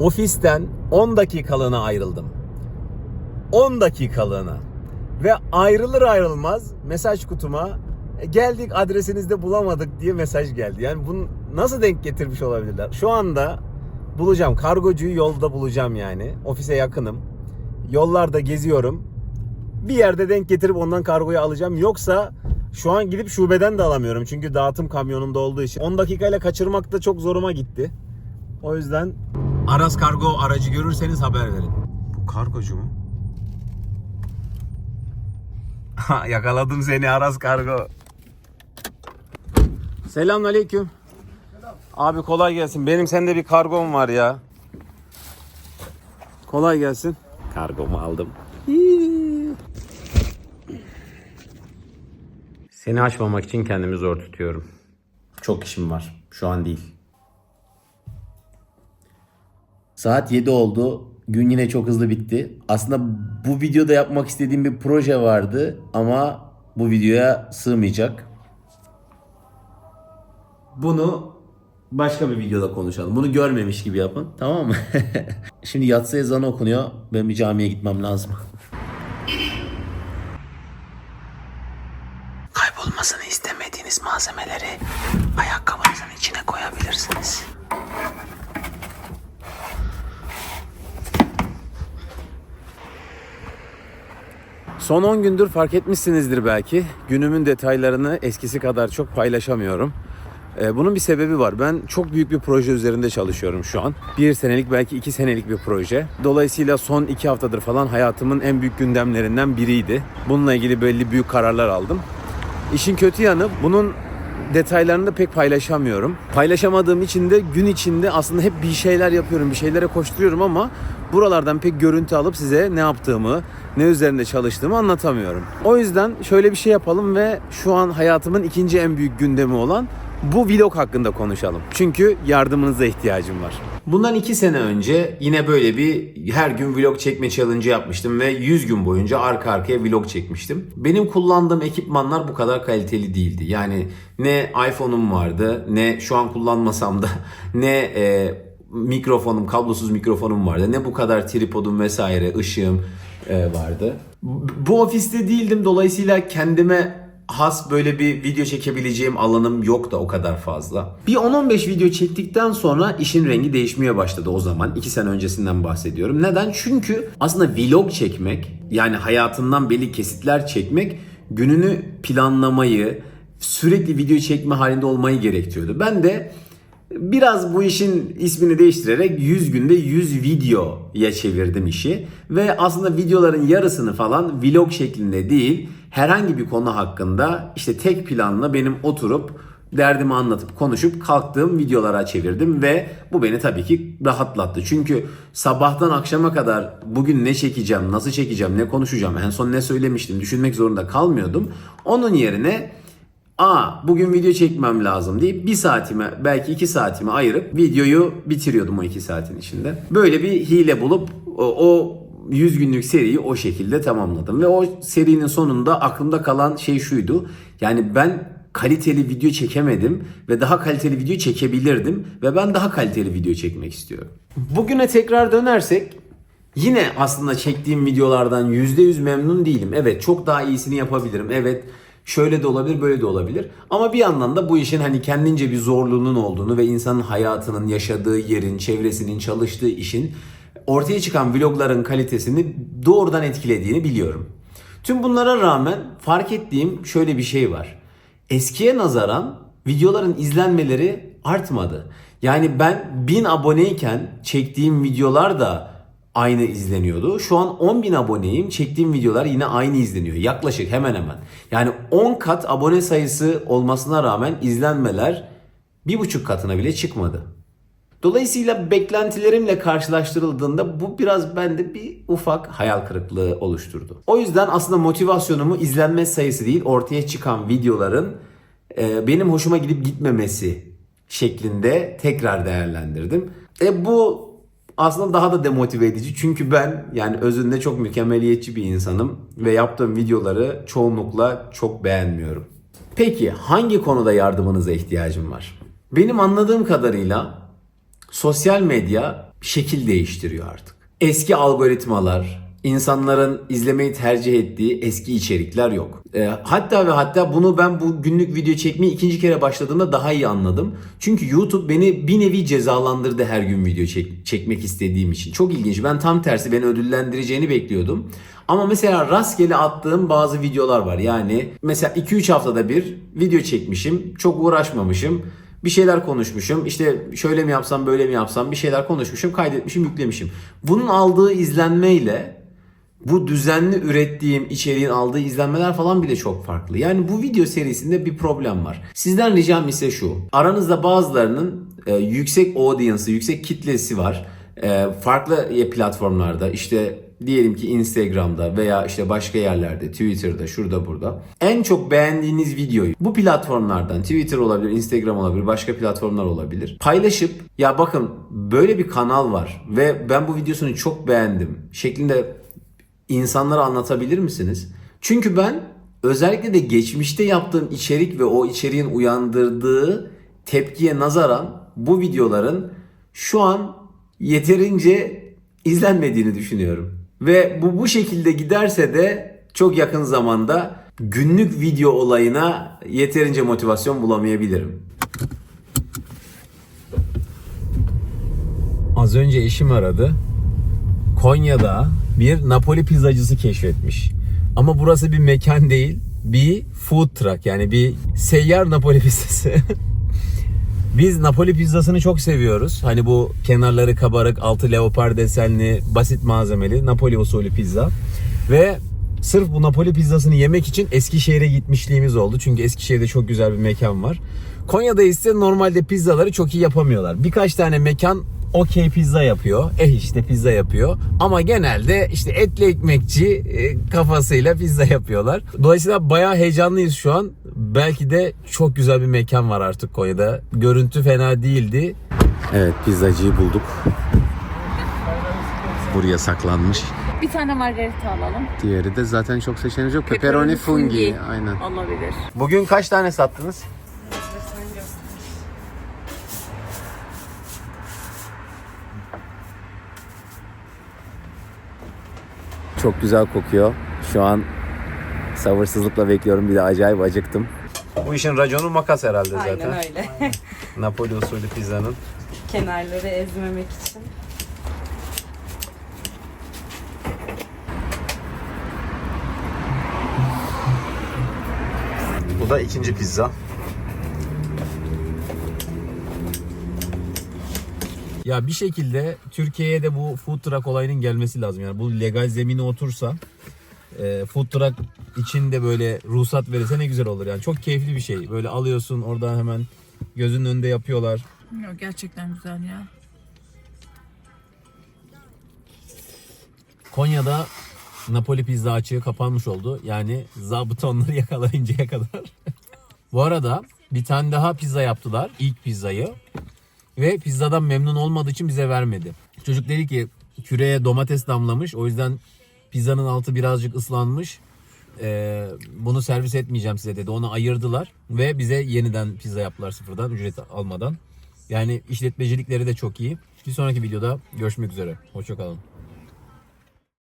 Ofisten 10 dakikalığına ayrıldım. 10 dakikalığına. Ve ayrılır ayrılmaz mesaj kutuma "E, geldik adresinizde bulamadık diye mesaj geldi. Yani bunu nasıl denk getirmiş olabilirler? Şu anda bulacağım. Kargocuyu yolda bulacağım yani. Ofise yakınım. Yollarda geziyorum. Bir yerde denk getirip ondan kargoyu alacağım. Yoksa şu an gidip şubeden de alamıyorum. Çünkü dağıtım kamyonunda olduğu için. 10 dakikayla kaçırmak da çok zoruma gitti. O yüzden Aras Kargo aracı görürseniz haber verin. Bu kargocu mu? Yakaladım seni Aras Kargo. Selamünaleyküm. Abi kolay gelsin. Benim sende bir kargom var ya. Kolay gelsin. Kargomu aldım. Seni açmamak için kendimi zor tutuyorum. Çok işim var. Şu an değil. Saat 7 oldu. Gün yine çok hızlı bitti. Aslında bu videoda yapmak istediğim bir proje vardı ama bu videoya sığmayacak. Bunu başka bir videoda konuşalım. Bunu görmemiş gibi yapın. Tamam mı? Şimdi yatsı ezanı okunuyor. Ben bir camiye gitmem lazım. Kaybolmasını istemediğiniz malzemeleri ayakkabınızın içine koyabilirsiniz. Son 10 gündür fark etmişsinizdir belki. Günümün detaylarını eskisi kadar çok paylaşamıyorum. Ee, Bunun bir sebebi var. Ben çok büyük bir proje üzerinde çalışıyorum şu an. Bir senelik belki iki senelik bir proje. Dolayısıyla son iki haftadır falan hayatımın en büyük gündemlerinden biriydi. Bununla ilgili belli büyük kararlar aldım. İşin kötü yanı bunun detaylarını da pek paylaşamıyorum. Paylaşamadığım için de gün içinde aslında hep bir şeyler yapıyorum, bir şeylere koşturuyorum ama buralardan pek görüntü alıp size ne yaptığımı, ne üzerinde çalıştığımı anlatamıyorum. O yüzden şöyle bir şey yapalım ve şu an hayatımın ikinci en büyük gündemi olan bu vlog hakkında konuşalım. Çünkü yardımınıza ihtiyacım var. Bundan iki sene önce yine böyle bir her gün vlog çekme challenge yapmıştım ve 100 gün boyunca arka arkaya vlog çekmiştim. Benim kullandığım ekipmanlar bu kadar kaliteli değildi. Yani ne iPhone'um vardı ne şu an kullanmasam da ne e, mikrofonum, kablosuz mikrofonum vardı. Ne bu kadar tripodum vesaire, ışığım e, vardı. Bu ofiste değildim dolayısıyla kendime has böyle bir video çekebileceğim alanım yok da o kadar fazla. Bir 10-15 video çektikten sonra işin rengi değişmeye başladı o zaman. 2 sene öncesinden bahsediyorum. Neden? Çünkü aslında vlog çekmek yani hayatından belli kesitler çekmek gününü planlamayı, sürekli video çekme halinde olmayı gerektiriyordu. Ben de Biraz bu işin ismini değiştirerek 100 günde 100 videoya çevirdim işi. Ve aslında videoların yarısını falan vlog şeklinde değil herhangi bir konu hakkında işte tek planla benim oturup derdimi anlatıp konuşup kalktığım videolara çevirdim ve bu beni tabii ki rahatlattı. Çünkü sabahtan akşama kadar bugün ne çekeceğim, nasıl çekeceğim, ne konuşacağım, en son ne söylemiştim düşünmek zorunda kalmıyordum. Onun yerine Aa bugün video çekmem lazım deyip bir saatime belki iki saatimi ayırıp videoyu bitiriyordum o iki saatin içinde. Böyle bir hile bulup o, o 100 günlük seriyi o şekilde tamamladım. Ve o serinin sonunda aklımda kalan şey şuydu. Yani ben kaliteli video çekemedim ve daha kaliteli video çekebilirdim ve ben daha kaliteli video çekmek istiyorum. Bugüne tekrar dönersek Yine aslında çektiğim videolardan %100 memnun değilim. Evet çok daha iyisini yapabilirim. Evet şöyle de olabilir böyle de olabilir. Ama bir yandan da bu işin hani kendince bir zorluğunun olduğunu ve insanın hayatının yaşadığı yerin, çevresinin, çalıştığı işin ortaya çıkan vlogların kalitesini doğrudan etkilediğini biliyorum. Tüm bunlara rağmen fark ettiğim şöyle bir şey var. Eskiye nazaran videoların izlenmeleri artmadı. Yani ben 1000 aboneyken çektiğim videolar da aynı izleniyordu. Şu an 10.000 aboneyim. Çektiğim videolar yine aynı izleniyor. Yaklaşık hemen hemen. Yani 10 kat abone sayısı olmasına rağmen izlenmeler bir buçuk katına bile çıkmadı. Dolayısıyla beklentilerimle karşılaştırıldığında bu biraz bende bir ufak hayal kırıklığı oluşturdu. O yüzden aslında motivasyonumu izlenme sayısı değil ortaya çıkan videoların e, benim hoşuma gidip gitmemesi şeklinde tekrar değerlendirdim. E bu aslında daha da demotive edici. Çünkü ben yani özünde çok mükemmeliyetçi bir insanım ve yaptığım videoları çoğunlukla çok beğenmiyorum. Peki hangi konuda yardımınıza ihtiyacım var? Benim anladığım kadarıyla sosyal medya şekil değiştiriyor artık. Eski algoritmalar, insanların izlemeyi tercih ettiği eski içerikler yok. Ee, hatta ve hatta bunu ben bu günlük video çekmeyi ikinci kere başladığımda daha iyi anladım. Çünkü YouTube beni bir nevi cezalandırdı her gün video çek- çekmek istediğim için. Çok ilginç. Ben tam tersi beni ödüllendireceğini bekliyordum. Ama mesela rastgele attığım bazı videolar var. Yani mesela 2-3 haftada bir video çekmişim. Çok uğraşmamışım. Bir şeyler konuşmuşum. İşte şöyle mi yapsam böyle mi yapsam bir şeyler konuşmuşum. Kaydetmişim yüklemişim. Bunun aldığı izlenmeyle bu düzenli ürettiğim içeriğin aldığı izlenmeler falan bile çok farklı. Yani bu video serisinde bir problem var. Sizden ricam ise şu. Aranızda bazılarının e, yüksek audience'ı, yüksek kitlesi var. E, farklı platformlarda işte diyelim ki Instagram'da veya işte başka yerlerde, Twitter'da, şurada burada. En çok beğendiğiniz videoyu bu platformlardan Twitter olabilir, Instagram olabilir, başka platformlar olabilir. Paylaşıp ya bakın böyle bir kanal var ve ben bu videosunu çok beğendim şeklinde insanlara anlatabilir misiniz? Çünkü ben özellikle de geçmişte yaptığım içerik ve o içeriğin uyandırdığı tepkiye nazaran bu videoların şu an yeterince izlenmediğini düşünüyorum. Ve bu bu şekilde giderse de çok yakın zamanda günlük video olayına yeterince motivasyon bulamayabilirim. Az önce eşim aradı. Konya'da bir Napoli pizzacısı keşfetmiş. Ama burası bir mekan değil, bir food truck yani bir seyyar Napoli pizzası. Biz Napoli pizzasını çok seviyoruz. Hani bu kenarları kabarık, altı leopar desenli, basit malzemeli Napoli usulü pizza. Ve sırf bu Napoli pizzasını yemek için Eskişehir'e gitmişliğimiz oldu. Çünkü Eskişehir'de çok güzel bir mekan var. Konya'da ise normalde pizzaları çok iyi yapamıyorlar. Birkaç tane mekan okey pizza yapıyor. Eh işte pizza yapıyor. Ama genelde işte etli ekmekçi e, kafasıyla pizza yapıyorlar. Dolayısıyla bayağı heyecanlıyız şu an. Belki de çok güzel bir mekan var artık Konya'da. Görüntü fena değildi. Evet pizzacıyı bulduk. Buraya saklanmış. Bir tane margarita alalım. Diğeri de zaten çok seçeneğimiz yok. Pepperoni fungi. Aynen. Olabilir. Bugün kaç tane sattınız? Çok güzel kokuyor. Şu an sabırsızlıkla bekliyorum. Bir de acayip acıktım. Bu işin raconu makas herhalde zaten. Aynen öyle. Napoli usulü pizzanın. Kenarları ezmemek için. Bu da ikinci pizza. Ya bir şekilde Türkiye'ye de bu food truck olayının gelmesi lazım. Yani bu legal zemine otursa e, food truck için de böyle ruhsat verirse ne güzel olur. Yani çok keyifli bir şey. Böyle alıyorsun oradan hemen gözünün önünde yapıyorlar. Yok gerçekten güzel ya. Konya'da Napoli pizza açığı kapanmış oldu. Yani zabıta onları yakalayıncaya kadar. Bu arada bir tane daha pizza yaptılar. İlk pizzayı. Ve pizzadan memnun olmadığı için bize vermedi. Çocuk dedi ki küreye domates damlamış. O yüzden pizzanın altı birazcık ıslanmış. Ee, bunu servis etmeyeceğim size dedi. Onu ayırdılar ve bize yeniden pizza yaptılar sıfırdan ücret almadan. Yani işletmecilikleri de çok iyi. Bir sonraki videoda görüşmek üzere. Hoşçakalın.